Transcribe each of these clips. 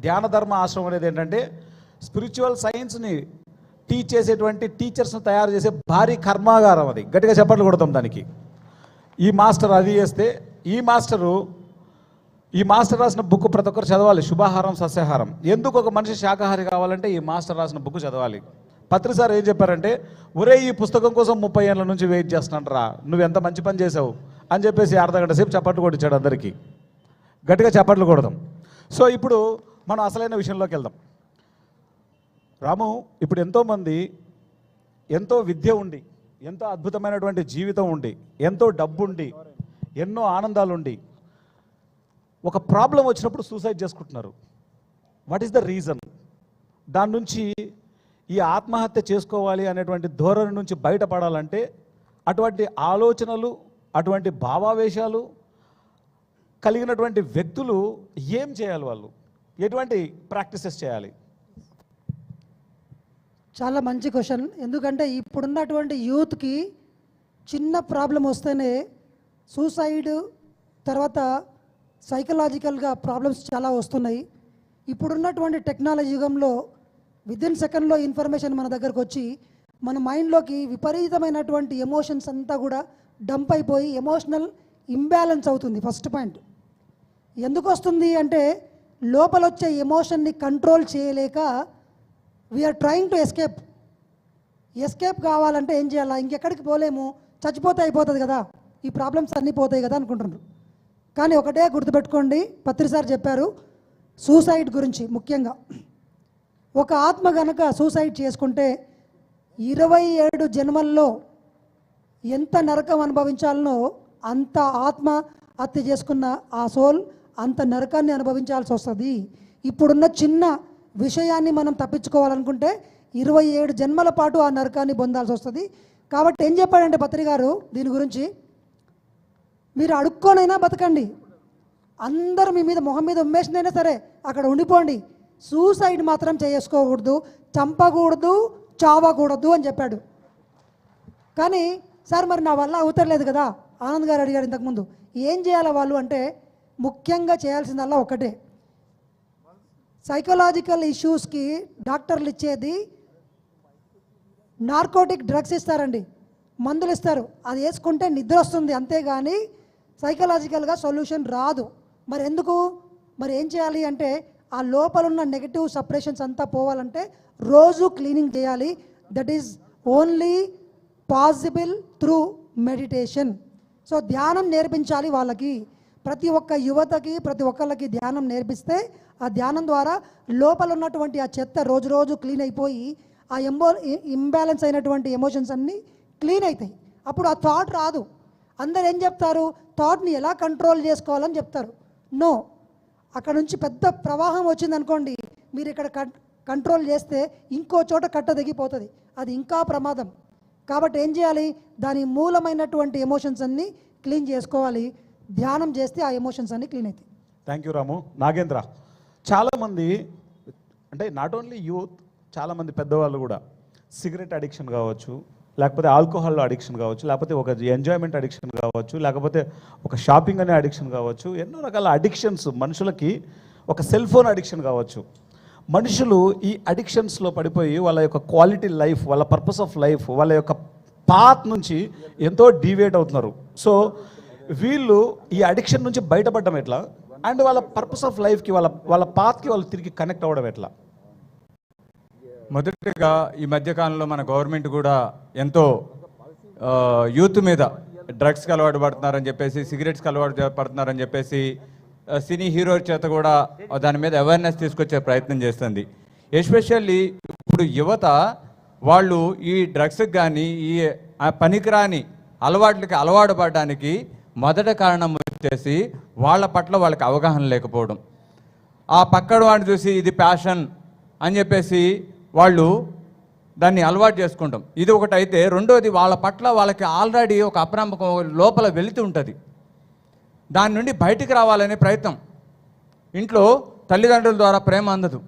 ధ్యాన ధర్మ ఆశ్రమం అనేది ఏంటంటే స్పిరిచువల్ సైన్స్ని టీచ్ చేసేటువంటి టీచర్స్ని తయారు చేసే భారీ కర్మాగారం అది. గట్టిగా చెప్పట్లు కొడతాం దానికి. ఈ మాస్టర్ అది చేస్తే ఈ మాస్టరు ఈ మాస్టర్ రాసిన బుక్ ప్రతి ఒక్కరు చదవాలి. శుభాహారం సస్యాహారం. ఎందుకు ఒక మనిషి శాకాహారి కావాలంటే ఈ మాస్టర్ రాసిన బుక్ చదవాలి. పత్రి సార్ ఏం చెప్పారంటే ఒరే ఈ పుస్తకం కోసం ముప్పై ఏళ్ళ నుంచి వెయిట్ చేస్తున్నాంట్రా నువ్వు ఎంత మంచి పని చేసావు అని చెప్పేసి అర్ధ గంట సేపు చప్పట్లు కొట్టించాడు అందరికీ. గట్టిగా చప్పట్లు కొడదాం. సో ఇప్పుడు మనం అసలైన విషయంలోకి వెళ్దాం. రాము ఇప్పుడు ఎంతోమంది ఎంతో విద్య ఉండి ఎంతో అద్భుతమైనటువంటి జీవితం ఉండి ఎంతో డబ్బు ఉండి ఎన్నో ఆనందాలు ఉండి ఒక ప్రాబ్లం వచ్చినప్పుడు సూసైడ్ చేసుకుంటున్నారు. వాట్ ఈస్ ద రీజన్ దాని నుంచి ఈ ఆత్మహత్య చేసుకోవాలి అనేటువంటి ధోరణి నుంచి బయటపడాలంటే అటువంటి ఆలోచనలు అటువంటి భావావేశాలు కలిగినటువంటి వ్యక్తులు ఏం చేయాలి వాళ్ళు? ఎటువంటి ప్రాక్టీసెస్ చేయాలి? చాలా మంచి క్వశ్చన్. ఎందుకంటే ఇప్పుడున్నటువంటి యూత్కి చిన్న ప్రాబ్లం వస్తేనే సూసైడ్ తర్వాత సైకలాజికల్గా ప్రాబ్లమ్స్ చాలా వస్తున్నాయి. ఇప్పుడున్నటువంటి టెక్నాలజీ యుగంలో విదిన్ సెకండ్లో ఇన్ఫర్మేషన్ మన దగ్గరకు వచ్చి మన మైండ్లోకి విపరీతమైనటువంటి ఎమోషన్స్ అంతా కూడా డంప్ అయిపోయి ఎమోషనల్ ఇంబ్యాలెన్స్ అవుతుంది ఫస్ట్ పాయింట్. ఎందుకు వస్తుంది అంటే లోపల వచ్చే ఎమోషన్ని కంట్రోల్ చేయలేక we're trying to escape escape కావాలంటే ఏం చేయాలా? ఇంకెక్కడికి పోలేము. చచ్చిపోతే అయిపోతుంది కదా. ఈ ప్రాబ్లమ్స్ అన్నీ పోతాయి కదా అనుకుంటున్నారు. కానీ ఒకటే గుర్తుపెట్టుకోండి. పత్రి సార్ చెప్పారు సూసైడ్ గురించి ముఖ్యంగా. ఒక ఆత్మ గనక సూసైడ్ చేసుకుంటే ఇరవై ఏడు జన్మల్లో ఎంత నరకం అనుభవించాలనో అంత ఆత్మ హత్య చేసుకున్న ఆ సోల్ అంత నరకాన్ని అనుభవించాల్సి వస్తుంది. ఇప్పుడున్న చిన్న విషయాన్ని మనం తప్పించుకోవాలనుకుంటే ఇరవై ఏడు జన్మల పాటు ఆ నరకాన్ని పొందాల్సి వస్తుంది. కాబట్టి ఏం చెప్పాడంటే పత్రి గారు దీని గురించి? మీరు అడుక్కోనైనా బతకండి. అందరూ మీ మీద మొహం మీద ఉమ్మేసినైనా సరే అక్కడ ఉండిపోండి. సూసైడ్ మాత్రం చేసుకోకూడదు చంపకూడదు చావకూడదు అని చెప్పాడు. కానీ సార్ మరి నా వల్ల అవుతలేదు కదా? ఆనంద్ గారు అడిగారు ఇంతకుముందు ఏం చేయాలి వాళ్ళు అంటే ముఖ్యంగా చేయాల్సిందల్లా ఒకటే. సైకలాజికల్ ఇష్యూస్కి డాక్టర్లు ఇచ్చేది నార్కోటిక్ డ్రగ్స్ ఇస్తారండి. మందులు ఇస్తారు. అది వేసుకుంటే నిద్ర వస్తుంది అంతేగాని సైకలాజికల్గా సొల్యూషన్ రాదు. మరి ఎందుకు? మరి ఏం చేయాలి అంటే ఆ లోపల ఉన్న నెగటివ్ సపరేషన్స్ అంతా పోవాలంటే రోజు క్లీనింగ్ చేయాలి. That is only possible through meditation so ధ్యానం నేర్పించాలి వాళ్ళకి. ప్రతి ఒక్క యువతకి ప్రతి ఒక్కళ్ళకి ధ్యానం నేర్పిస్తే ఆ ధ్యానం ద్వారా లోపల ఉన్నటువంటి ఆ చెత్త రోజు రోజు క్లీన్ అయిపోయి ఆ ఎంబో ఇంబ్యాలెన్స్ అయినటువంటి ఎమోషన్స్ అన్నీ క్లీన్ అవుతాయి అప్పుడు ఆ థాట్ రాదు. అందరు ఏం చెప్తారు? థాట్ని ఎలా కంట్రోల్ చేసుకోవాలని చెప్తారు. నో. అక్కడ నుంచి పెద్ద ప్రవాహం వచ్చిందనుకోండి మీరు ఇక్కడ కంట్రోల్ చేస్తే ఇంకో చోట కట్ట తెగిపోతుంది. అది ఇంకా ప్రమాదం. కాబట్టి ఏం చేయాలి? దాని మూలమైనటువంటి ఎమోషన్స్ అన్నీ క్లీన్ చేసుకోవాలి. ధ్యానం చేస్తే ఆ ఎమోషన్స్ అన్ని క్లీన్ అవుతాయి థ్యాంక్ యూ రాము నాగేంద్ర చాలామంది అంటే నాట్ ఓన్లీ యూత్ చాలామంది పెద్దవాళ్ళు కూడా సిగరెట్ అడిక్షన్ కావచ్చు లేకపోతే ఆల్కహాల్ అడిక్షన్ కావచ్చు లేకపోతే ఒక ఎంజాయ్మెంట్ అడిక్షన్ కావచ్చు లేకపోతే ఒక షాపింగ్ అనే అడిక్షన్ కావచ్చు ఎన్నో రకాల అడిక్షన్స్ మనుషులకి ఒక సెల్ ఫోన్ అడిక్షన్ కావచ్చు. మనుషులు ఈ అడిక్షన్స్లో పడిపోయి వాళ్ళ యొక్క క్వాలిటీ లైఫ్ వాళ్ళ పర్పస్ ఆఫ్ లైఫ్ వాళ్ళ యొక్క పాత్ నుంచి ఎంతో డీవియేట్ అవుతున్నారు. సో వీళ్ళు ఈ అడిక్షన్ నుంచి బయటపడడం ఎట్లా? అండ్ వాళ్ళ పర్పస్ ఆఫ్ లైఫ్కి వాళ్ళ వాళ్ళ పాత్కి వాళ్ళు తిరిగి కనెక్ట్ అవ్వడం ఎట్లా? మొదటిగా ఈ మధ్యకాలంలో మన గవర్నమెంట్ కూడా ఎంతో యూత్ మీద డ్రగ్స్కి అలవాటు పడుతున్నారని చెప్పేసి సిగరెట్స్కి అలవాటు పడుతున్నారని చెప్పేసి సినీ హీరో చేత కూడా దాని మీద అవేర్నెస్ తీసుకొచ్చే ప్రయత్నం చేస్తుంది. ఎస్పెషల్లీ ఇప్పుడు యువత వాళ్ళు ఈ డ్రగ్స్కి కానీ ఈ పనికిరాని అలవాట్లకి అలవాటు పడడానికి మొదట కారణం వచ్చేసి వాళ్ళ పట్ల వాళ్ళకి అవగాహన లేకపోవడం. ఆ పక్కన వాడిని చూసి ఇది ప్యాషన్ అని చెప్పేసి వాళ్ళు దాన్ని అలవాటు చేసుకుంటాం. ఇది ఒకటి అయితే రెండోది వాళ్ళ పట్ల వాళ్ళకి ఆల్రెడీ ఒక అప్రమకం లోపల వెళుతూ ఉంటుంది. దాని నుండి బయటికి రావాలనే ప్రయత్నం. ఇంట్లో తల్లిదండ్రుల ద్వారా ప్రేమ అందదు.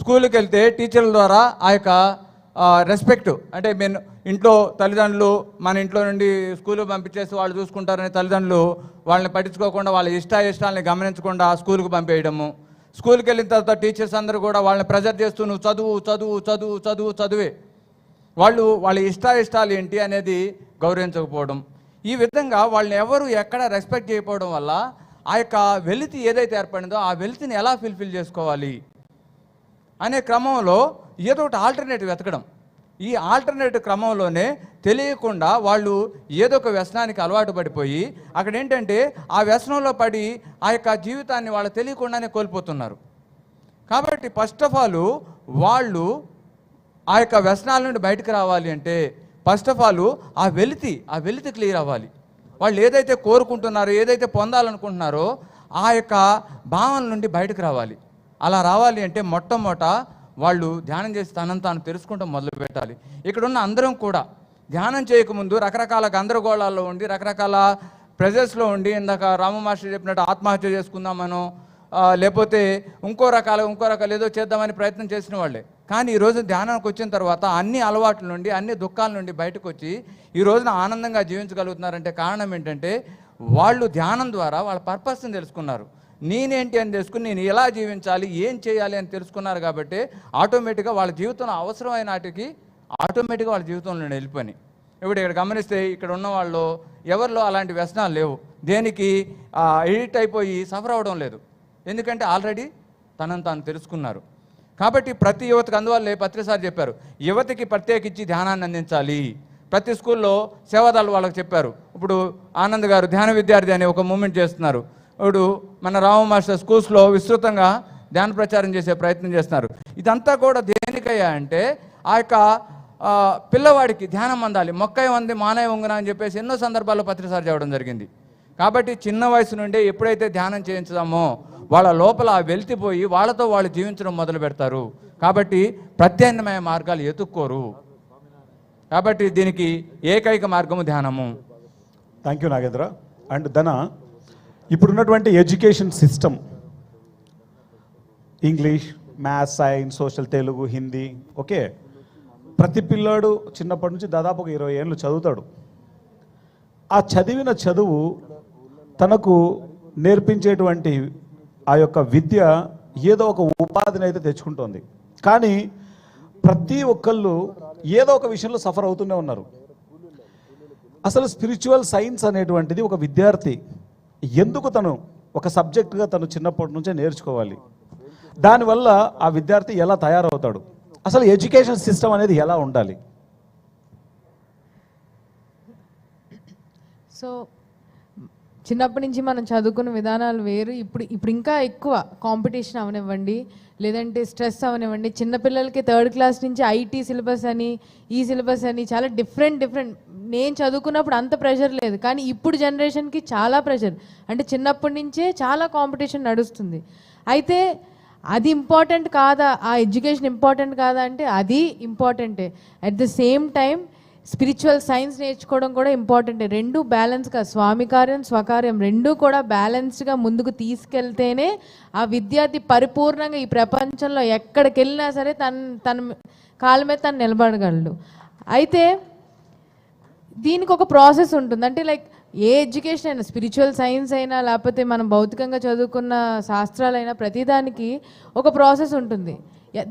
స్కూల్కి వెళ్తే టీచర్ల ద్వారా ఆ యొక్క రెస్పెక్ట్ అంటే మేము ఇంట్లో తల్లిదండ్రులు మన ఇంట్లో నుండి స్కూల్కి పంపించేసి వాళ్ళు చూసుకుంటారని తల్లిదండ్రులు వాళ్ళని పట్టించుకోకుండా వాళ్ళ ఇష్ట ఇష్టాలని గమనించకుండా స్కూల్కి పంపేయడము. స్కూల్కి వెళ్ళిన తర్వాత టీచర్స్ అందరూ కూడా వాళ్ళని ప్రెజర్ చేస్తూ నువ్వు చదువు చదువు చదువు చదువు చదువే. వాళ్ళు వాళ్ళ ఇష్టాయిష్టాలు ఏంటి అనేది గౌరవించకపోవడం. ఈ విధంగా వాళ్ళని ఎవరు ఎక్కడ రెస్పెక్ట్ చేయకపోవడం వల్ల ఆ యొక్క వెలితి ఏదైతే ఏర్పడిందో ఆ వెలితిని ఎలా ఫిల్ఫిల్ చేసుకోవాలి? అనే క్రమంలో ఏదో ఒకటి ఆల్టర్నేటివ్ వెతకడం. ఈ ఆల్టర్నేటివ్ క్రమంలోనే తెలియకుండా వాళ్ళు ఏదో ఒక వ్యసనానికి అలవాటు పడిపోయి అక్కడ ఏంటంటే ఆ వ్యసనంలో పడి ఆ యొక్క జీవితాన్ని వాళ్ళు తెలియకుండానే కోల్పోతున్నారు. కాబట్టి ఫస్ట్ ఆఫ్ ఆల్ వాళ్ళు ఆ యొక్క వ్యసనాల నుండి బయటకు రావాలి అంటే ఫస్ట్ ఆఫ్ ఆల్ ఆ వెలితి ఆ వెలితి క్లియర్ అవ్వాలి. వాళ్ళు ఏదైతే కోరుకుంటున్నారో ఏదైతే పొందాలనుకుంటున్నారో ఆ యొక్క భావన నుండి బయటకు రావాలి. అలా రావాలి అంటే మొట్టమొదట వాళ్ళు ధ్యానం చేసి తనని తాను తెలుసుకుంటాం మొదలు పెట్టాలి. ఇక్కడున్న అందరం కూడా ధ్యానం చేయకముందు రకరకాల గందరగోళాల్లో ఉండి రకరకాల ప్రెజర్స్లో ఉండి ఇందాక రామమాస్టర్ చెప్పినట్టు ఆత్మహత్య చేసుకుందామనో లేకపోతే ఇంకో రకాల ఇంకో రకాలు ఏదో చేద్దామని ప్రయత్నం చేసిన వాళ్ళే. కానీ ఈ రోజు ధ్యానానికి వచ్చిన తర్వాత అన్ని అలవాట్ల నుండి అన్ని దుఃఖాల నుండి బయటకు వచ్చి ఈ రోజున ఆనందంగా జీవించగలుగుతున్నారంటే కారణం ఏంటంటే వాళ్ళు ధ్యానం ద్వారా వాళ్ళ పర్పస్ని తెలుసుకున్నారు. నేనేంటి అని తెలుసుకుని నేను ఎలా జీవించాలి ఏం చేయాలి అని తెలుసుకున్నారు కాబట్టి ఆటోమేటిక్గా వాళ్ళ జీవితంలో అవసరమైన వాటికి ఆటోమేటిక్గా వాళ్ళ జీవితంలో వెళ్ళిపోయి ఇప్పుడు ఇక్కడ గమనిస్తే ఇక్కడ ఉన్న వాళ్ళు ఎవరిలో అలాంటి వ్యసనాలు లేవు. దేనికి ఎడిట్ అయిపోయి సఫర్ అవ్వడం లేదు. ఎందుకంటే ఆల్రెడీ తనను తాను తెలుసుకున్నారు. కాబట్టి ప్రతి యువతకు అందువల్లే పత్రిసారి చెప్పారు యువతకి ప్రత్యేకించి ధ్యానాన్ని అందించాలి. ప్రతి స్కూల్లో సేవాదాలు వాళ్ళకి చెప్పారు. ఇప్పుడు ఆనంద్ గారు ధ్యాన విద్యార్థి అనే ఒక మూమెంట్ చేస్తున్నారు. ఇప్పుడు మన రామ మాస్టర్ స్కూల్స్లో విస్తృతంగా ధ్యాన ప్రచారం చేసే ప్రయత్నం చేస్తున్నారు. ఇదంతా కూడా దేనికయ్యా అంటే ఆ యొక్క పిల్లవాడికి ధ్యానం అందాలి. మొక్కై ఉంది మానవ ఉంగున అని చెప్పేసి ఎన్నో సందర్భాల్లో పత్రిసారి చేయడం జరిగింది. కాబట్టి చిన్న వయసు నుండే ఎప్పుడైతే ధ్యానం చేయించుదామో వాళ్ళ లోపల వెలితిపోయి వాళ్ళతో వాళ్ళు జీవించడం మొదలు పెడతారు. కాబట్టి ప్రత్యామ్నాయ మార్గాలు ఎతుక్కోరు. కాబట్టి దీనికి ఏకైక మార్గము ధ్యానము. Thank you Nagendra. And Dhana ఇప్పుడున్నటువంటి education system. English maths science social Telugu Hindi okay. ప్రతి పిల్లాడు చిన్నప్పటి నుంచి దాదాపు ఒక ఇరవై ఏళ్ళు చదువుతాడు. ఆ చదివిన చదువు తనకు నేర్పించేటువంటి ఆ యొక్క విద్య ఏదో ఒక ఉపాధిని అయితే తెచ్చుకుంటోంది. కానీ ప్రతి ఒక్కళ్ళు ఏదో ఒక విషయంలో సఫర్ అవుతూనే ఉన్నారు. అసలు స్పిరిచువల్ సైన్స్ అనేటువంటిది ఒక విద్యార్థి ఎందుకు తను ఒక సబ్జెక్టుగా తను చిన్నప్పటి నుంచే నేర్చుకోవాలి? దానివల్ల ఆ విద్యార్థి ఎలా తయారవుతాడు? అసలు ఎడ్యుకేషన్ సిస్టమ్ అనేది ఎలా ఉండాలి? సో చిన్నప్పటి నుంచి మనం చదువుకున్న విధానాలు వేరు. ఇప్పుడు ఇప్పుడు ఇంకా ఎక్కువ కాంపిటీషన్ అవనివ్వండి లేదంటే స్ట్రెస్ అవనివ్వండి. చిన్నపిల్లలకి థర్డ్ క్లాస్ నుంచి ఐటీ సిలబస్ అని e ఈ సిలబస్ అని చాలా డిఫరెంట్ డిఫరెంట్ నేను చదువుకున్నప్పుడు అంత ప్రెషర్ లేదు కానీ ఇప్పుడు జనరేషన్కి చాలా ప్రెషర్ అంటే చిన్నప్పటి నుంచే చాలా కాంపిటీషన్ నడుస్తుంది. అయితే అది ఇంపార్టెంట్ కాదా? ఆ ఎడ్యుకేషన్ ఇంపార్టెంట్ కాదా అంటే అది ఇంపార్టెంటే at the same time spiritual science నేర్చుకోవడం కూడా ఇంపార్టెంట్. రెండు బ్యాలెన్స్గా స్వామి కార్యం స్వకార్యం రెండు కూడా బ్యాలెన్స్డ్గా ముందుకు తీసుకెళ్తేనే ఆ విద్యార్థి పరిపూర్ణంగా ఈ ప్రపంచంలో ఎక్కడికి వెళ్ళినా సరే తన తన కాళ్ళ మీద తను నిలబడగలడు. అయితే దీనికి ఒక ప్రాసెస్ ఉంటుంది. అంటే లైక్ ఏ ఎడ్యుకేషన్ అయినా స్పిరిచువల్ సైన్స్ అయినా లేకపోతే మనం భౌతికంగా చదువుకున్న శాస్త్రాలైనా ప్రతిదానికి ఒక ప్రాసెస్ ఉంటుంది.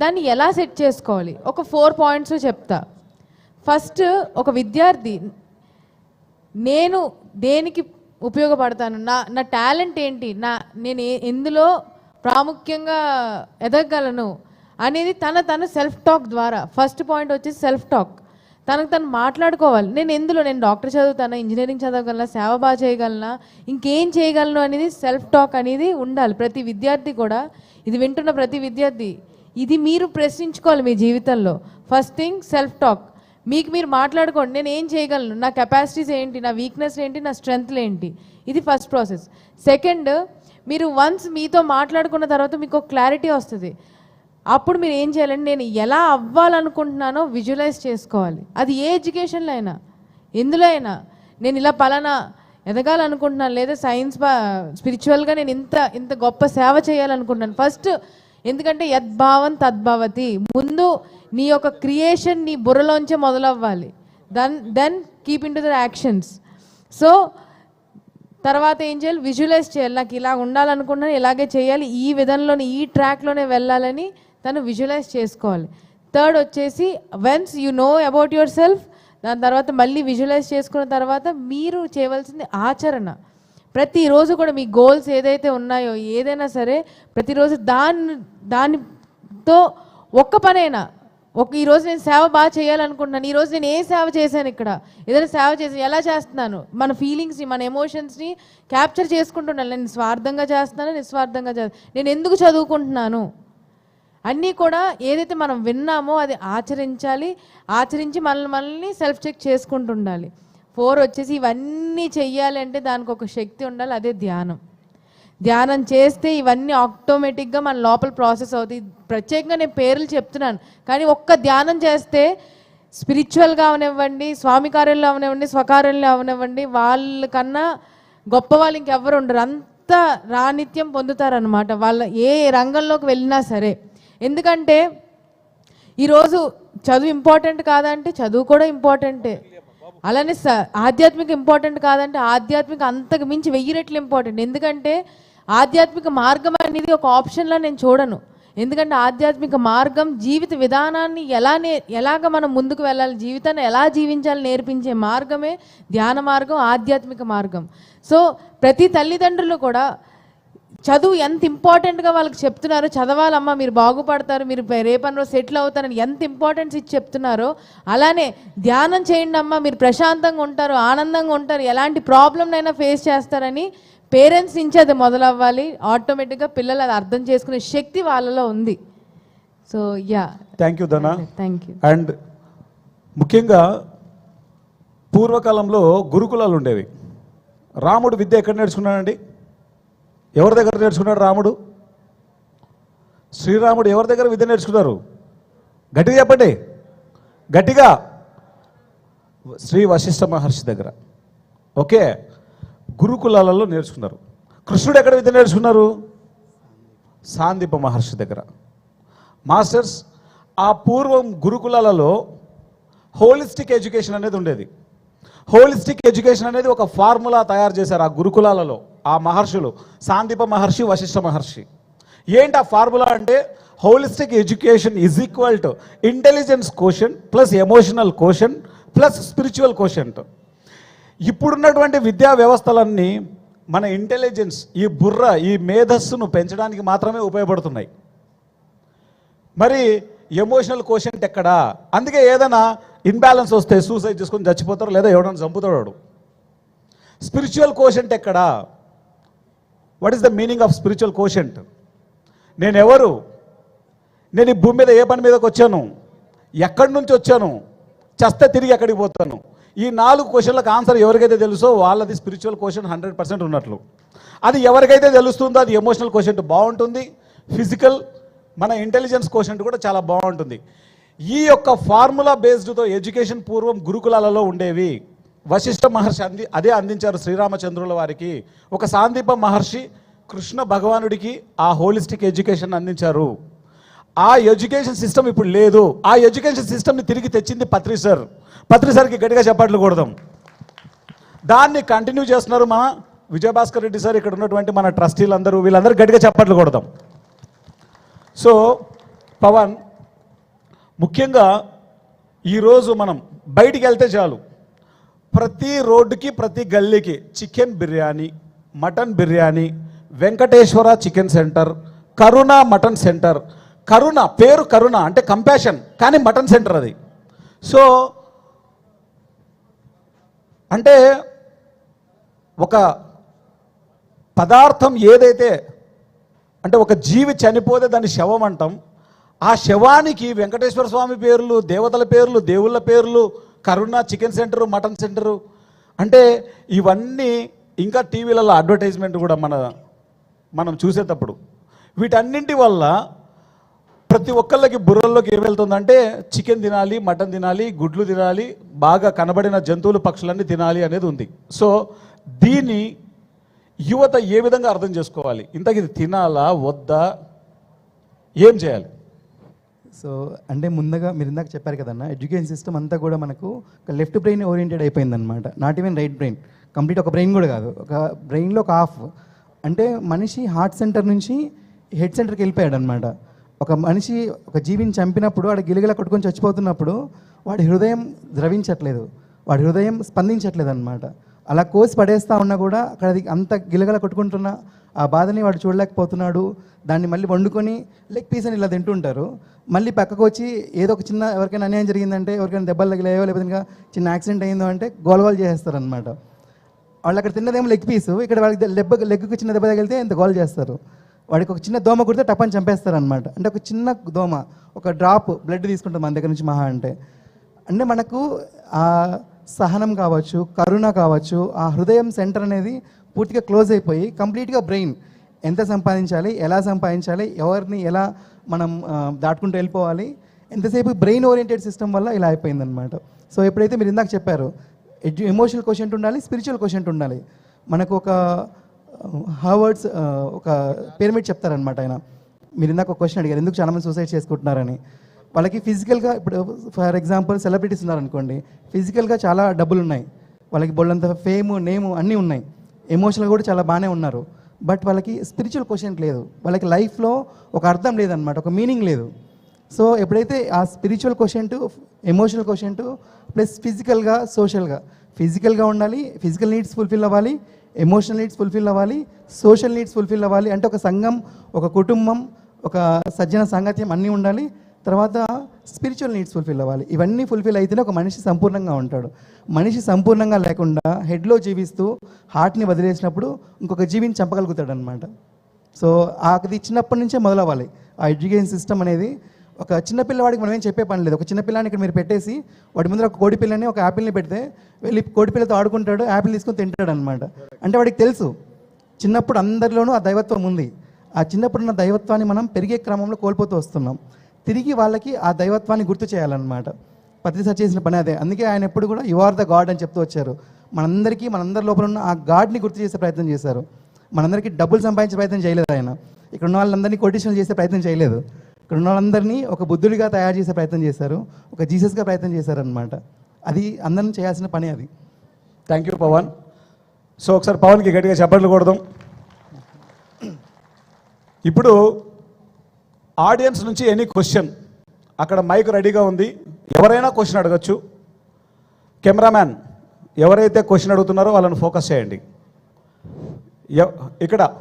దాన్ని ఎలా సెట్ చేసుకోవాలి? ఒక ఫోర్ పాయింట్స్ చెప్తా. ఫస్ట్ ఒక విద్యార్థి నేను దేనికి ఉపయోగపడతాను? నా నా టాలెంట్ ఏంటి? నా నేను ఎందులో ప్రాముఖ్యంగా ఎదగగలను అనేది తన తన సెల్ఫ్ టాక్ ద్వారా. ఫస్ట్ పాయింట్ వచ్చేసి సెల్ఫ్ టాక్. తనకు తను మాట్లాడుకోవాలి. నేను ఎందులో? నేను డాక్టర్ చదువుతానా? ఇంజనీరింగ్ చదవగలనా? సేవ బాగా చేయగలనా? ఇంకేం చేయగలను అనేది సెల్ఫ్ టాక్ అనేది ఉండాలి. ప్రతి విద్యార్థి కూడా ఇది వింటున్న ప్రతి విద్యార్థి ఇది మీరు ప్రశ్నించుకోవాలి మీ జీవితంలో. First thing self talk. మీకు మీరు మాట్లాడుకోండి నేను ఏం చేయగలను? నా కెపాసిటీస్ ఏంటి? నా వీక్నెస్ ఏంటి? నా స్ట్రెంగ్త్లు ఏంటి? ఇది ఫస్ట్ ప్రాసెస్ సెకండ్ మీరు వన్స్ మీతో మాట్లాడుకున్న తర్వాత మీకు ఒక క్లారిటీ వస్తుంది. అప్పుడు మీరు ఏం చేయాలంటే నేను ఎలా అవ్వాలనుకుంటున్నానో విజువలైజ్ చేసుకోవాలి. అది ఏ ఎడ్యుకేషన్లో అయినా. ఎందులో అయినా. నేను ఇలా పలానా ఎదగాలనుకుంటున్నాను లేదా సైన్స్ బా స్పిరిచువల్గా నేను ఇంత ఇంత గొప్ప సేవ చేయాలనుకుంటున్నాను. ఫస్ట్ ఎందుకంటే యద్భావం తద్భావతి. ముందు నీ యొక్క క్రియేషన్ నీ బుర్రలోంచే మొదలవ్వాలి. Then then keep in to the actions so తర్వాత ఏం చేయాలి? విజువలైజ్ చేయాలి. నాకు ఇలా ఉండాలనుకున్నాను ఇలాగే చేయాలి. ఈ విధంలోనే ఈ ట్రాక్లోనే వెళ్ళాలని తను విజువలైజ్ చేసుకోవాలి. థర్డ్ వచ్చేసి once you know about yourself దాని తర్వాత మళ్ళీ విజువలైజ్ చేసుకున్న తర్వాత మీరు చేయవలసింది ఆచరణ. ప్రతిరోజు కూడా మీ గోల్స్ ఏదైతే ఉన్నాయో ఏదైనా సరే ప్రతిరోజు దాన్ని దానితో ఒక్క పనైనా ఒక ఈరోజు నేను సేవ బాగా చేయాలనుకుంటున్నాను. ఈరోజు నేను ఏ సేవ చేశాను ఇక్కడ? ఏదైనా సేవ చేసి ఎలా చేస్తున్నాను? మన ఫీలింగ్స్ని మన ఎమోషన్స్ని క్యాప్చర్ చేసుకుంటున్నాను. నేను స్వార్థంగా చేస్తున్నాను? నిస్వార్థంగా చేస్తాను నేను ఎందుకు చదువుకుంటున్నాను? అన్నీ కూడా ఏదైతే మనం విన్నామో అది ఆచరించాలి. ఆచరించి మనల్ని మనల్ని సెల్ఫ్ చెక్ చేసుకుంటుండాలి ఫోర్ వచ్చేసి ఇవన్నీ చెయ్యాలంటే దానికి ఒక శక్తి ఉండాలి. అదే ధ్యానం. ధ్యానం చేస్తే ఇవన్నీ ఆటోమేటిక్గా మన లోపల ప్రాసెస్ అవుతాయి. ప్రత్యేకంగా నేను పేర్లు చెప్తున్నాను. కానీ ఒక్క ధ్యానం చేస్తే స్పిరిచువల్గా అవనివ్వండి స్వామి కార్యంలో అవనివ్వండి స్వకార్యంలో అవనివ్వండి వాళ్ళకన్నా గొప్ప వాళ్ళు ఇంకెవ్వరు ఉండరు. అంత రానిత్యం పొందుతారనమాట వాళ్ళ ఏ రంగంలోకి వెళ్ళినా సరే. ఎందుకంటే ఈరోజు చదువు ఇంపార్టెంట్ కాదంటే చదువు కూడా ఇంపార్టెంటే అలానే స ఆధ్యాత్మిక ఇంపార్టెంట్ కాదంటే ఆధ్యాత్మిక అంతకు మించి వెయ్యి రెట్లు ఇంపార్టెంట్ ఎందుకంటే ఆధ్యాత్మిక మార్గం అనేది ఒక ఆప్షన్లా నేను చూడను. ఎందుకంటే ఆధ్యాత్మిక మార్గం జీవిత విధానాన్ని ఎలా నే ఎలాగ మనం ముందుకు వెళ్ళాలి జీవితాన్ని ఎలా జీవించాలి నేర్పించే మార్గమే ధ్యాన మార్గం ఆధ్యాత్మిక మార్గం. సో ప్రతి తల్లిదండ్రులు కూడా చదువు ఎంత ఇంపార్టెంట్గా వాళ్ళకి చెప్తున్నారో చదవాలమ్మా మీరు బాగుపడతారు మీరు పే- రోజు సెటిల్ అవుతారని ఎంత ఇంపార్టెన్స్ ఇచ్చి చెప్తున్నారో అలానే ధ్యానం చేయండి అమ్మా మీరు ప్రశాంతంగా ఉంటారు ఆనందంగా ఉంటారు ఎలాంటి ప్రాబ్లంనైనా ఫేస్ చేస్తారని పేరెంట్స్ నుంచి అది మొదలవ్వాలి. ఆటోమేటిక్గా పిల్లలు అది అర్థం చేసుకునే శక్తి వాళ్ళలో ఉంది. So yeah thank you Dhana thank you and ముఖ్యంగా పూర్వకాలంలో గురుకులాలు ఉండేవి. రాముడు విద్య ఎక్కడ నేర్చుకున్నాడండి? ఎవరి దగ్గర నేర్చుకున్నాడు రాముడు? శ్రీరాముడు ఎవరి దగ్గర విద్య నేర్చుకున్నారు? గట్టిగా చెప్పండి. గట్టిగా. శ్రీ వశిష్ఠ మహర్షి దగ్గర. ఓకే గురుకులాలలో నేర్చుకున్నారు. కృష్ణుడు ఎక్కడ విద్య నేర్చుకున్నారు? సాందీప మహర్షి దగ్గర. మాస్టర్స్ ఆ పూర్వం గురుకులాలలో హోలిస్టిక్ ఎడ్యుకేషన్ అనేది ఉండేది. హోలిస్టిక్ ఎడ్యుకేషన్ అనేది ఒక ఫార్ములా తయారు చేశారు ఆ గురుకులాలలో ఆ మహర్షులు. సాందీప మహర్షి వశిష్ఠ మహర్షి. ఏంటి ఆ ఫార్ములా అంటే? Holistic education is equal to intelligence quotient plus emotional quotient plus spiritual quotient ఇప్పుడున్నటువంటి విద్యా వ్యవస్థలన్నీ మన ఇంటెలిజెన్స్ ఈ బుర్ర ఈ మేధస్సును పెంచడానికి మాత్రమే ఉపయోగపడుతున్నాయి. మరి ఎమోషనల్ కోషంట్ ఎక్కడా? అందుకే ఏదైనా ఇన్బ్యాలెన్స్ వస్తే సూసైడ్ చేసుకొని చచ్చిపోతారు లేదా ఎవడన్నా చంపుతాడు వాడు స్పిరిచువల్ కోషంట్ ఎక్కడా? What is the meaning of spiritual quotient నేను ఎవరు నేను ఈ భూమి మీద ఏ పని మీదకి వచ్చాను? ఎక్కడి నుంచి వచ్చాను? చస్తే తిరిగి ఎక్కడికి పోతాను? ఈ నాలుగు క్వశ్చన్లకు ఆన్సర్ ఎవరికైతే తెలుసో వాళ్ళది స్పిరిచువల్ క్వశ్చన్ హండ్రెడ్ పర్సెంట్ ఉన్నట్లు. అది ఎవరికైతే తెలుస్తుందో అది ఎమోషనల్ క్వశ్చన్ బాగుంటుంది. ఫిజికల్ మన ఇంటెలిజెన్స్ క్వశ్చన్ కూడా చాలా బాగుంటుంది. ఈ యొక్క ఫార్ములా బేస్డ్తో ఎడ్యుకేషన్ పూర్వం గురుకులాలలో ఉండేవి. వశిష్ఠ మహర్షి అంది అదే అందించారు శ్రీరామచంద్రుల వారికి. ఒక సాందీప మహర్షి కృష్ణ భగవానుడికి ఆ హోలిస్టిక్ ఎడ్యుకేషన్ అందించారు. ఆ ఎడ్యుకేషన్ సిస్టమ్ ఇప్పుడు లేదు. ఆ ఎడ్యుకేషన్ సిస్టమ్ని తిరిగి తెచ్చింది పత్రి సార్. పత్రి సార్కి గట్టిగా చెప్పట్లు కొడదాం. దాన్ని కంటిన్యూ చేస్తున్నారు మన విజయభాస్కర్ రెడ్డి సార్ ఇక్కడ ఉన్నటువంటి మన ట్రస్టీలందరూ వీళ్ళందరూ గట్టిగా చప్పట్లు కొడదాం. సో పవన్ ముఖ్యంగా ఈరోజు మనం బయటికి వెళ్తే చాలు. ప్రతి రోడ్డుకి ప్రతి గల్లీకి chicken biryani mutton biryani Venkateswara chicken centre Karuna mutton centre Karuna పేరు కరుణ అంటే కంపాషన్ కానీ మటన్ సెంటర్ అది. సో అంటే ఒక పదార్థం ఏదైతే అంటే ఒక జీవి చనిపోతే దాన్ని శవం అంటాం ఆ శవానికి వెంకటేశ్వర స్వామి పేర్లు దేవతల పేర్లు దేవుళ్ళ పేర్లు Karuna chicken centre mutton centre అంటే ఇవన్నీ ఇంకా టీవీలలో అడ్వర్టైజ్మెంట్ కూడా మన మనం చూసేటప్పుడు. వీటన్నింటి వల్ల ప్రతి ఒక్కళ్ళకి బుర్రల్లోకి ఏం వెళ్తుందంటే చికెన్ తినాలి మటన్ తినాలి గుడ్లు తినాలి బాగా కనబడిన జంతువులు పక్షులన్నీ తినాలి అనేది ఉంది. సో దీన్ని యువత ఏ విధంగా అర్థం చేసుకోవాలి? ఇంతకు ఇది తినాలా వద్దా? ఏం చేయాలి? సో అంటే ముందుగా మీరు ఇందాక చెప్పారు కదన్న ఎడ్యుకేషన్ సిస్టమ్ అంతా కూడా మనకు ఒక లెఫ్ట్ బ్రెయిన్ ఓరియంటెడ్ అయిపోయిందనమాట not even right brain complete ఒక బ్రెయిన్ కూడా కాదు. ఒక బ్రెయిన్లో ఒక హాఫ్. అంటే మనిషి హార్ట్ సెంటర్ నుంచి హెడ్ సెంటర్కి వెళ్ళిపోయాడు అనమాట ఒక మనిషి ఒక జీవిని చంపినప్పుడు వాడు గిలిగిలా కొట్టుకొని చచ్చిపోతున్నప్పుడు వాడి హృదయం ద్రవించట్లేదు. వాడి హృదయం స్పందించట్లేదు అనమాట అలా కోసి పడేస్తూ ఉన్నా కూడా అక్కడ అది అంత గిలగల కొట్టుకుంటున్న ఆ బాధని వాడు చూడలేకపోతున్నాడు. దాన్ని మళ్ళీ వండుకొని లెగ్ పీస్ అని ఇలా తింటుంటారు. మళ్ళీ పక్కకు వచ్చి ఏదో ఒక చిన్న ఎవరికైనా అన్యాయం జరిగిందంటే ఎవరికైనా దెబ్బలు తగిలాయో లేకపోతే ఇంకా చిన్న యాక్సిడెంట్ అయిందో అంటే గోలగోలు చేసేస్తారనమాట వాళ్ళు అక్కడ తిన్నదేమో లెగ్ పీసు. ఇక్కడ వాళ్ళకి దెబ్బ లెగ్కి చిన్న దెబ్బ తగిలితే ఇంత గోల్ చేస్తారు. వాడికి ఒక చిన్న దోమ కుడితే టపని చంపేస్తారు అనమాట అంటే ఒక చిన్న దోమ ఒక డ్రాప్ బ్లడ్ తీసుకుంటాం మన దగ్గర నుంచి మహా అంటే. అంటే మనకు ఆ సహనం కావచ్చు కరుణ కావచ్చు ఆ హృదయం సెంటర్ అనేది పూర్తిగా క్లోజ్ అయిపోయి కంప్లీట్గా బ్రెయిన్ ఎంత సంపాదించాలి ఎలా సంపాదించాలి ఎవరిని ఎలా మనం దాటుకుంటూ వెళ్ళిపోవాలి ఎంతసేపు బ్రెయిన్ ఓరియంటెడ్ సిస్టమ్ వల్ల ఇలా అయిపోయిందనమాట సో ఎప్పుడైతే మీరు ఇందాక చెప్పారు ఎడ్యు ఎమోషనల్ క్వశ్చన్ ఉండాలి స్పిరిచువల్ క్వశ్చన్ ఉండాలి. మనకు ఒక హార్వర్డ్స్ ఒక పిరమిడ్ చెప్తారనమాట ఆయన. మీరు ఇందాక ఒక క్వశ్చన్ అడిగారు ఎందుకు చాలామంది సూసైడ్ చేసుకుంటున్నారని. వాళ్ళకి ఫిజికల్గా ఇప్పుడు ఫర్ ఎగ్జాంపుల్ సెలబ్రిటీస్ ఉన్నారనుకోండి ఫిజికల్గా చాలా డబ్బులు ఉన్నాయి వాళ్ళకి బొళ్ళంత ఫేమ్ నేమ్ అన్నీ ఉన్నాయి. ఎమోషనల్ కూడా చాలా బాగానే ఉన్నారు. బట్ వాళ్ళకి స్పిరిచువల్ క్వశ్చన్ లేదు. వాళ్ళకి లైఫ్లో ఒక అర్థం లేదనమాట ఒక మీనింగ్ లేదు. సో ఎప్పుడైతే ఆ spiritual question emotional question plus ఫిజికల్గా సోషల్గా ఫిజికల్గా ఉండాలి ఫిజికల్ నీడ్స్ ఫుల్ఫిల్ అవ్వాలి ఎమోషనల్ నీడ్స్ ఫుల్ఫిల్ అవ్వాలి సోషల్ నీడ్స్ ఫుల్ఫిల్ అవ్వాలి. అంటే ఒక సంఘం ఒక కుటుంబం ఒక సజ్జన సాంగత్యం అన్నీ ఉండాలి. తర్వాత స్పిరిచువల్ నీడ్స్ ఫుల్ఫిల్ అవ్వాలి. ఇవన్నీ ఫుల్ఫిల్ అయితేనే ఒక మనిషి సంపూర్ణంగా ఉంటాడు. మనిషి సంపూర్ణంగా లేకుండా హెడ్లో జీవిస్తూ హార్ట్ని వదిలేసినప్పుడు ఇంకొక జీవిని చంపగలుగుతాడు అనమాట సో అది చిన్నప్పటి నుంచే మొదలవ్వాలి. ఆ ఎడ్యుకేషన్ సిస్టమ్ అనేది ఒక చిన్న పిల్లవాడికి మనం ఏం చెప్పే పని లేదు. ఒక చిన్నపిల్లని ఇక్కడ మీరు పెట్టేసి వాడి ముందర ఒక కోడి పిల్లని ఒక యాపిల్ని పెడితే వెళ్ళి కోడి పిల్లతో ఆడుకుంటాడు యాపిల్ తీసుకొని తింటాడు అనమాట అంటే వాడికి తెలుసు చిన్నప్పుడు అందరిలోనూ ఆ దైవత్వం ఉంది. ఆ చిన్నప్పుడు ఉన్న దైవత్వాన్ని మనం పెరిగే క్రమంలో కోల్పోతూ వస్తున్నాం. తిరిగి వాళ్ళకి ఆ దైవత్వాన్ని గుర్తు చేయాలన్నమాట. ప్రతిసారి చేసిన పని అదే. అందుకే ఆయన ఎప్పుడు కూడా యు ఆర్ ద గాడ్ అని చెప్తూ వచ్చారు. మనందరికీ మనందరి లోపల ఉన్న ఆ గాడ్ని గుర్తు చేసే ప్రయత్నం చేశారు. మనందరికీ డబ్బులు సంపాదించే ప్రయత్నం చేయలేదు ఆయన. ఇక్కడ ఉన్న వాళ్ళందరినీ కొటేషన్ చేసే ప్రయత్నం చేయలేదు. ఇక్కడ ఉన్న వాళ్ళందరినీ ఒక బుద్ధుడిగా తయారు చేసే ప్రయత్నం చేశారు. ఒక జీసస్గా ప్రయత్నం చేశారనమాట అది అందరం చేయాల్సిన పని అది. థ్యాంక్ యూ పవన్ సో ఒకసారి పవన్కి గట్టిగా చెప్పట్లు కొడదాం. ఇప్పుడు ఆడియన్స్ నుంచి ఎనీ క్వశ్చన్. అక్కడ మైక్ రెడీగా ఉంది. ఎవరైనా క్వశ్చన్ అడగచ్చు. కెమెరామ్యాన్ ఎవరైతే క్వశ్చన్ అడుగుతున్నారో వాళ్ళని ఫోకస్ చేయండి. ఎవ్- ఇక్కడ.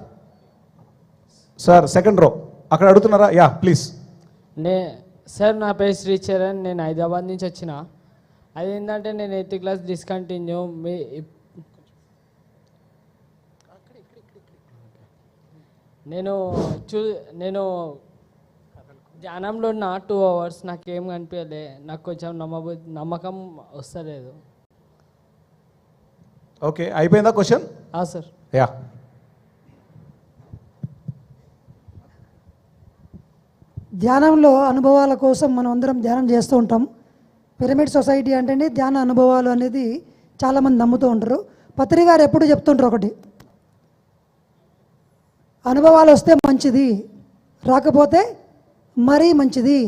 Sir second row. అక్కడ అడుగుతున్నారా? Yeah please. నే సార్ నా పేరు శ్రీచరణ్. నేను హైదరాబాద్ నుంచి వచ్చిన. అదేంటంటే నేను ఎయిత్ క్లాస్ డిస్కంటిన్యూ. మీ నేను చూ నేను ధ్యానంలో ఉన్న టూ అవర్స్ నాకేం కనిపించలే నాకు కొంచెం నమ్మబు నమ్మకం వస్తలేదు. ఓకే అయిపోయిందా క్వశ్చన్? సార్. యా. ధ్యానంలో అనుభవాల కోసం మనం అందరం ధ్యానం చేస్తూ ఉంటాం. పిరమిడ్ సొసైటీ అంటేనే ధ్యాన అనుభవాలు అనేది చాలామంది నమ్ముతూ ఉంటారు. పత్రిక గారు ఎప్పుడు చెప్తుంటారు ఒకటి అనుభవాలు వస్తే మంచిది రాకపోతే మరీ మంచిది.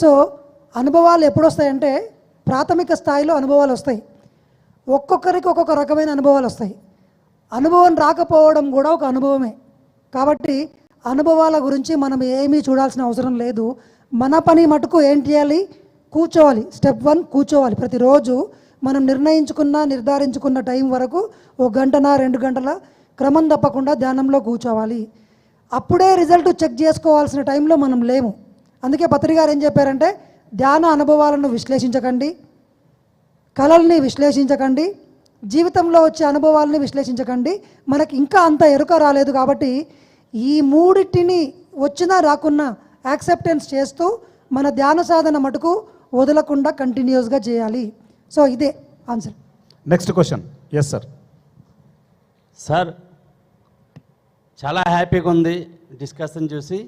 సో అనుభవాలు ఎప్పుడు వస్తాయంటే ప్రాథమిక స్థాయిలో అనుభవాలు వస్తాయి. ఒక్కొక్కరికి ఒక్కొక్క రకమైన అనుభవాలు వస్తాయి. అనుభవం రాకపోవడం కూడా ఒక అనుభవమే. కాబట్టి అనుభవాల గురించి మనం ఏమీ చూడాల్సిన అవసరం లేదు. మన పని మటుకు ఏం చేయాలి? కూర్చోవాలి. స్టెప్ వన్ కూర్చోవాలి. ప్రతిరోజు మనం నిర్ణయించుకున్న నిర్ధారించుకున్న టైం వరకు ఒక గంటన రెండు గంటల క్రమం తప్పకుండా ధ్యానంలో కూర్చోవాలి. అప్పుడే రిజల్ట్ చెక్ చేసుకోవాల్సిన టైంలో మనం లేము. అందుకే పత్రికారు ఏం చెప్పారంటే ధ్యాన అనుభవాలను విశ్లేషించకండి. కళల్ని విశ్లేషించకండి. జీవితంలో వచ్చే అనుభవాలని విశ్లేషించకండి. మనకి ఇంకా అంత ఎరుక రాలేదు కాబట్టి ఈ మూడిటిని వచ్చినా రాకున్నా యాక్సెప్టెన్స్ చేస్తూ మన ధ్యాన సాధన మటుకు వదలకుండా కంటిన్యూస్గా చేయాలి. సో ఇదే answer. Next question yes sir sir చాలా హ్యాపీగా ఉంది డిస్కషన్ చూసి.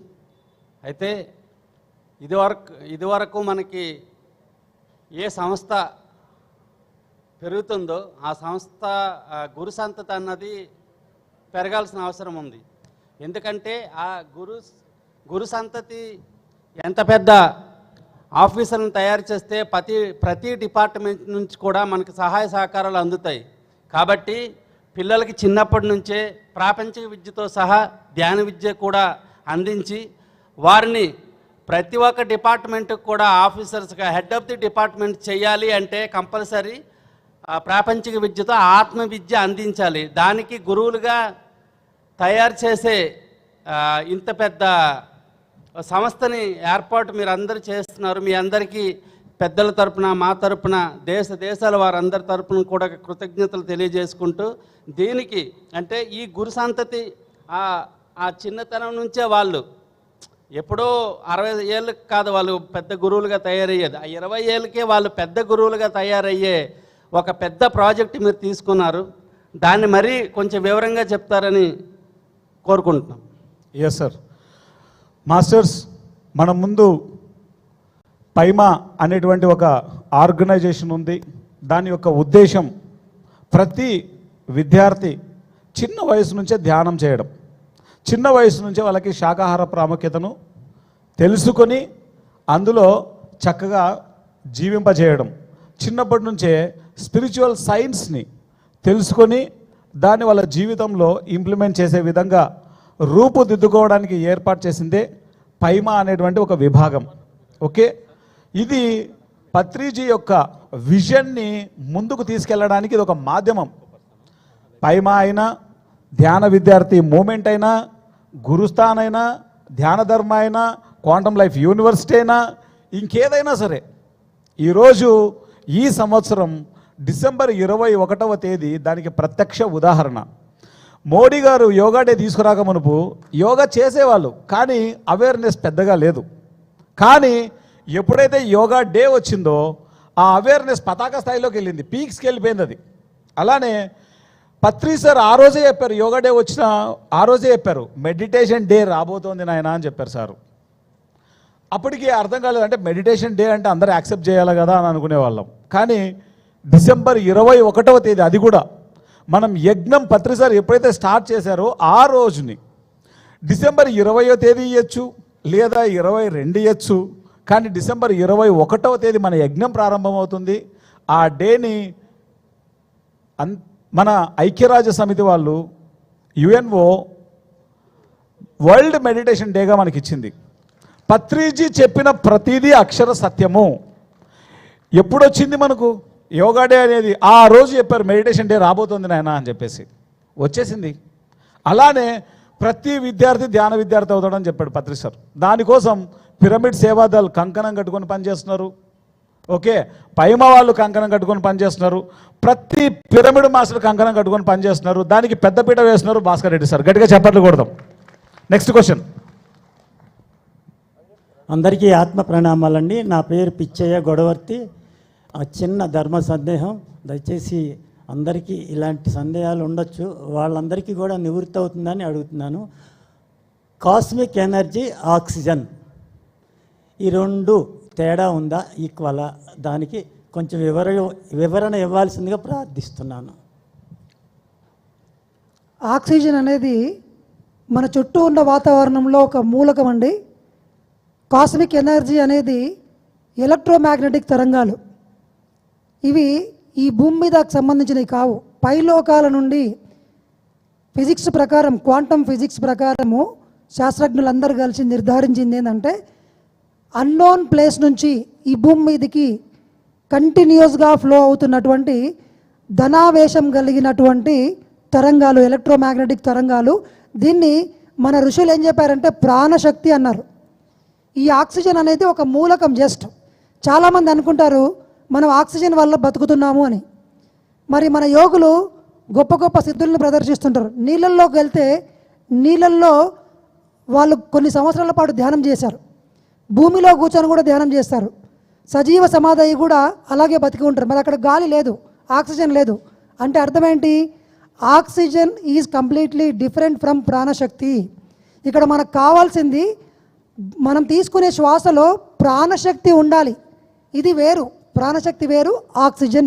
అయితే ఇదివరకు ఇదివరకు మనకి ఏ సంస్థ పెరుగుతుందో ఆ సంస్థ గురు సంతతి అన్నది పెరగాల్సిన అవసరం ఉంది. ఎందుకంటే ఆ గురు గురు సంతతి ఎంత పెద్ద ఆఫీసర్లను తయారు చేస్తే ప్రతి ప్రతి డిపార్ట్మెంట్ నుంచి కూడా మనకు సహాయ సహకారాలు అందుతాయి. కాబట్టి పిల్లలకి చిన్నప్పటి నుంచే ప్రాపంచిక విద్యతో సహా ధ్యాన విద్య కూడా అందించి వారిని ప్రతి ఒక్క డిపార్ట్మెంట్కి కూడా ఆఫీసర్స్గా హెడ్ ఆఫ్ ది డిపార్ట్మెంట్ చేయాలి అంటే కంపల్సరీ ప్రాపంచిక విద్యతో ఆత్మ విద్య అందించాలి. దానికి గురువులుగా తయారు చేసే ఇంత పెద్ద సంస్థని ఏర్పాటు మీరు అందరూ చేస్తున్నారు. మీ అందరికీ పెద్దల తరపున మా తరపున దేశ దేశాల వారందరి తరపున కూడా కృతజ్ఞతలు తెలియజేసుకుంటూ దీనికి అంటే ఈ గురు సంతతి ఆ ఆ చిన్నతనం నుంచే వాళ్ళు ఎప్పుడో అరవై ఏళ్ళకి కాదు వాళ్ళు పెద్ద గురువులుగా తయారయ్యేది. ఆ ఇరవై ఏళ్ళకే వాళ్ళు పెద్ద గురువులుగా తయారయ్యే ఒక పెద్ద ప్రాజెక్ట్ మీరు తీసుకున్నారు. దాన్ని మరీ కొంచెం వివరంగా చెప్తారని కోరుకుంటున్నాం. ఎస్ సార్ మాస్టర్స్ మన ముందు పైమా అనేటువంటి ఒక ఆర్గనైజేషన్ ఉంది. దాని యొక్క ఉద్దేశం ప్రతి విద్యార్థి చిన్న వయసు నుంచే ధ్యానం చేయడం. చిన్న వయసు నుంచే వాళ్ళకి శాకాహార ప్రాముఖ్యతను తెలుసుకొని అందులో చక్కగా జీవింపజేయడం. చిన్నప్పటి నుంచే స్పిరిచువల్ సైన్స్ని తెలుసుకొని దాన్ని వాళ్ళ జీవితంలో ఇంప్లిమెంట్ చేసే విధంగా రూపుదిద్దుకోవడానికి ఏర్పాటు చేసిందే పైమా అనేటువంటి ఒక విభాగం. ఓకే? ఇది పత్రిజీ యొక్క విజన్ని ముందుకు తీసుకెళ్ళడానికి ఇది ఒక మాధ్యమం. పైమా అయినా ధ్యాన విద్యార్థి మూమెంట్ అయినా గురుస్థాన్ అయినా ధ్యాన ధర్మ అయినా క్వాంటమ్ లైఫ్ యూనివర్సిటీ అయినా ఇంకేదైనా సరే ఈరోజు ఈ సంవత్సరం డిసెంబర్ ఇరవై ఒకటవ తేదీ దానికి ప్రత్యక్ష ఉదాహరణ. మోడీ గారు యోగా డే తీసుకురాక మునుపు యోగా చేసేవాళ్ళు కానీ అవేర్నెస్ పెద్దగా లేదు. కానీ ఎప్పుడైతే యోగా డే వచ్చిందో ఆ అవేర్నెస్ పతాక స్థాయిలోకి వెళ్ళింది పీక్స్కి వెళ్ళిపోయింది అది. అలానే పత్రి సార్ ఆ రోజే చెప్పారు యోగా డే వచ్చిన ఆ రోజే చెప్పారు మెడిటేషన్ డే రాబోతోంది నాయన అని చెప్పారు సారు. అప్పటికి అర్థం కాలేదు అంటే మెడిటేషన్ డే అంటే అందరూ యాక్సెప్ట్ చేయాలి కదా అని అనుకునే వాళ్ళం కానీ డిసెంబర్ ఇరవై ఒకటవ తేదీ అది కూడా. మనం యజ్ఞం పత్రిసారి ఎప్పుడైతే స్టార్ట్ చేశారో ఆ రోజుని డిసెంబర్ ఇరవయో తేదీ ఇవ్వచ్చు లేదా ఇరవై రెండు ఇవ్వచ్చు కానీ డిసెంబర్ ఇరవై ఒకటవ తేదీ మన యజ్ఞం ప్రారంభమవుతుంది. ఆ డేని అన్ మన ఐక్యరాజ్య సమితి వాళ్ళు యుఎన్ఓ వరల్డ్ మెడిటేషన్ డేగా మనకి ఇచ్చింది పత్రిజీ చెప్పిన ప్రతిదీ అక్షర సత్యము. ఎప్పుడొచ్చింది మనకు? యోగా డే అనేది ఆ రోజు చెప్పారు మెడిటేషన్ డే రాబోతుంది నాయన అని చెప్పేసి. వచ్చేసింది. అలానే ప్రతి విద్యార్థి ధ్యాన విద్యార్థి అవుతాడని చెప్పాడు పత్రి సార్. దానికోసం పిరమిడ్ సేవాదాలు కంకణం కట్టుకొని పనిచేస్తున్నారు. ఓకే? పైమ వాళ్ళు కంకణం కట్టుకొని పనిచేస్తున్నారు. ప్రతి పిరమిడ్ మాస్టర్ కంకణం కట్టుకొని పనిచేస్తున్నారు. దానికి పెద్దపీట వేస్తున్నారు భాస్కర్ రెడ్డి సార్. గట్టిగా చెప్పట్లు కొడదాం. నెక్స్ట్ క్వశ్చన్ అందరికీ ఆత్మ ప్రణామాలండి. నా పేరు పిచ్చయ్య గొడవర్తి. ఆ చిన్న ధర్మ సందేహం దయచేసి అందరికీ ఇలాంటి సందేహాలు ఉండొచ్చు. వాళ్ళందరికీ కూడా నివృత్తి అవుతుందని అడుగుతున్నాను. Cosmic energy oxygen. ఈ రెండు తేడా ఉందా? ఈక్వలా? దానికి కొంచెం వివర వివరణ ఇవ్వాల్సిందిగా ప్రార్థిస్తున్నాను. ఆక్సిజన్ అనేది మన చుట్టూ ఉన్న వాతావరణంలో ఒక మూలకం అండి. కాస్మిక్ ఎనర్జీ అనేది ఎలక్ట్రోమాగ్నెటిక్ తరంగాలు. ఇవి ఈ భూమి మీదకు సంబంధించినవి కావు. పైలోకాల నుండి ఫిజిక్స్ ప్రకారం క్వాంటమ్ ఫిజిక్స్ ప్రకారము శాస్త్రజ్ఞులందరూ కలిసి నిర్ధారించింది ఏంటంటే అన్నోన్ ప్లేస్ నుంచి ఈ భూమి మీదకి కంటిన్యూస్గా ఫ్లో అవుతున్నటువంటి ధనావేశం కలిగినటువంటి తరంగాలు ఎలక్ట్రోమాగ్నెటిక్ తరంగాలు దీన్ని మన ఋషులు ఏం చెప్పారంటే ప్రాణశక్తి అన్నారు. ఈ ఆక్సిజన్ అనేది ఒక మూలకం జస్ట్ చాలామంది అనుకుంటారు మనం ఆక్సిజన్ వల్ల బతుకుతున్నాము అని. మరి మన యోగులు గొప్ప గొప్ప సిద్ధులను ప్రదర్శిస్తుంటారు. నీళ్ళల్లోకి వెళ్తే నీళ్ళల్లో వాళ్ళు కొన్ని సంవత్సరాల పాటు ధ్యానం చేశారు. భూమిలో కూర్చొని కూడా ధ్యానం చేస్తారు. సజీవ సమాధి కూడా అలాగే బతికి ఉంటారు. మరి అక్కడ గాలి లేదు ఆక్సిజన్ లేదు. అంటే అర్థమేంటి oxygen is completely different from ప్రాణశక్తి. ఇక్కడ మనకు కావాల్సింది మనం తీసుకునే శ్వాసలో ప్రాణశక్తి ఉండాలి. ఇది వేరు. ప్రాణశక్తి వేరు ఆక్సిజన్ వేరు.